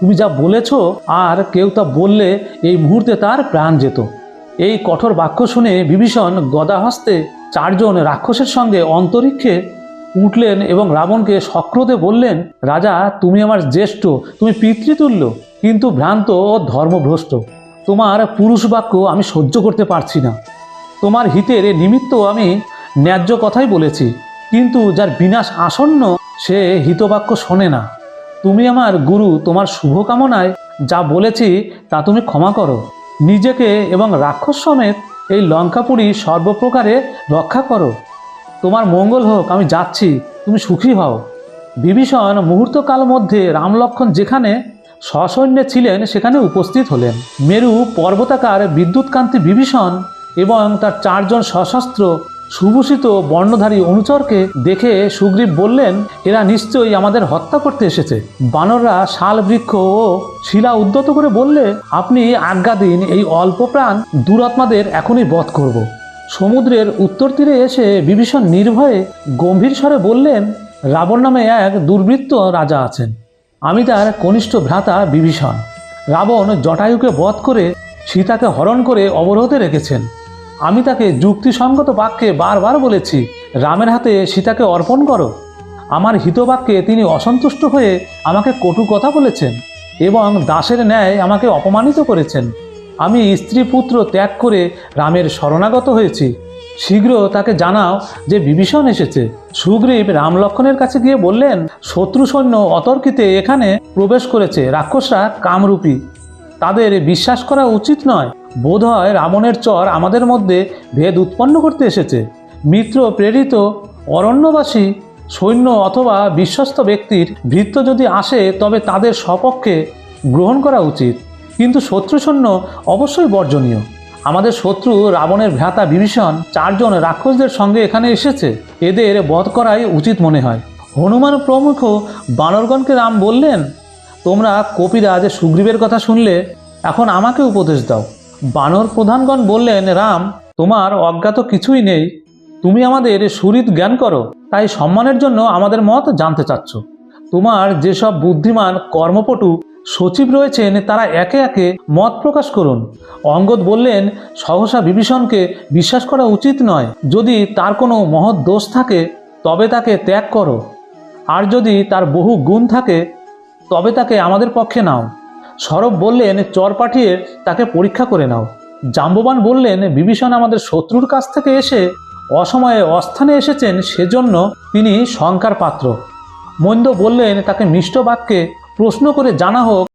তুমি যা বলেছ আর কেউ তা বললে এই মুহূর্তে তার প্রাণ যেত। এই কঠোর বাক্য শুনে বিভীষণ গদা হস্তে চারজন রাক্ষসের সঙ্গে অন্তরিক্ষে উঠলেন এবং রাবণকে সক্রোধে বললেন, রাজা, তুমি আমার জ্যেষ্ঠ, তুমি পিতৃতুল্য, কিন্তু ভ্রান্ত ও ধর্মভ্রষ্ট। তোমার পুরুষ বাক্য আমি সহ্য করতে পারছি না। তোমার হিতের নিমিত্ত আমি ন্যায্য কথাই বলেছি, কিন্তু যার বিনাশ আসন্ন সে হিতবাক্য শোনে না। তুমি আমার গুরু, তোমার শুভকামনায় যা বলেছি তা তুমি ক্ষমা করো। নিজেকে এবং রাক্ষস সমেত এই লঙ্কাপুরী সর্বপ্রকারে রক্ষা করো। তোমার মঙ্গল হোক, আমি যাচ্ছি, তুমি সুখী হও। বিভীষণ মুহূর্তকাল মধ্যে রামলক্ষণ যেখানে সসৈন্যে ছিলেন, সেখানে উপস্থিত হলেন। মেরু পর্বতাকার বিদ্যুৎকান্তি বিভীষণ এবং তার চারজন সশস্ত্র সুভূষিত বর্ণধারী অনুচরকে দেখে সুগ্রীব বললেন, এরা নিশ্চয়ই আমাদের হত্যা করতে এসেছে। বানররা শাল বৃক্ষ ও শিলা উদ্যত করে বললে, আপনি আজ্ঞা দিন, এই অল্প প্রাণ দুরাত্মাদের এখনই বধ করব। সমুদ্রের উত্তর তীরে এসে বিভীষণ নির্ভয়ে গম্ভীর স্বরে বললেন, রাবণ নামে এক দুর্বৃত্ত রাজা আছেন। আমি তার কনিষ্ঠ ভ্রাতা বিভীষণ। রাবণ জটায়ুকে বধ করে সীতাকে হরণ করে অবরোধে রেখেছেন। আমি তাকে যুক্তিসঙ্গত বাক্যে বারবার বলেছি, রামের হাতে সীতাকে অর্পণ করো। আমার হিতবাক্যে তিনি অসন্তুষ্ট হয়ে আমাকে কটু কথা বলেছেন এবং দাসের ন্যায় আমাকে অপমানিত করেছেন। আমি স্ত্রী পুত্র ত্যাগ করে রামের শরণাগত হয়েছি। শীঘ্র তাকে জানাও যে বিভীষণ এসেছে। সুগ্রীব রাম লক্ষণের কাছে গিয়ে বললেন শত্রু সৈন্য অতর্কিতে এখানে প্রবেশ করেছে, রাক্ষসরা কামরূপী। তাদের বিশ্বাস করা উচিত নয়। বোধ হয় রাবণের চর আমাদের মধ্যে ভেদ উৎপন্ন করতে এসেছে। মিত্র প্রেরিত অরণ্যবাসী, সৈন্য অথবা বিশ্বস্ত ব্যক্তির ভৃত্য যদি আসে, তবে তাদের সপক্ষে গ্রহণ করা উচিত। কিন্তু শত্রু সৈন্য অবশ্যই বর্জনীয়। আমাদের শত্রু রাবণের ভ্রাতা বিভীষণ চারজন রাক্ষসদের সঙ্গে এখানে এসেছে। এদের বধ করাই উচিত মনে হয়। হনুমান প্রমুখ বানরগণকে রাম বললেন তোমরা কপিরাজ সুগ্রীবের কথা শুনলে, এখন আমাকে উপদেশ দাও। বানর প্রধানগণ বললেন, রাম, তোমার অজ্ঞাত কিছুই নেই। তুমি আমাদের সুরিত জ্ঞান করো, তাই সম্মানের জন্য আমাদের মত জানতে চাচ্ছ। তোমার যেসব বুদ্ধিমান কর্মপটু সচিব রয়েছেন, তারা একে একে মত প্রকাশ করুন। অঙ্গদ বললেন, সহসা বিভীষণকে বিশ্বাস করা উচিত নয়। যদি তার কোনো মহৎ দোষ থাকে, তবে তাকে ত্যাগ করো। আর যদি তার বহু গুণ থাকে তবে তাকে আমাদের পক্ষে নাও। সরব বললেন, চর পাঠিয়ে তাকে পরীক্ষা করে নাও। জাম্ববান বললেন, বিভীষণ আমাদের শত্রুর কাছ থেকে এসে অসময়ে অস্থানে এসেছেন, সেজন্য তিনি শঙ্কার পাত্র। মন্দ বললেন, তাকে মিষ্ট বাক্যে প্রশ্ন করে জানা হোক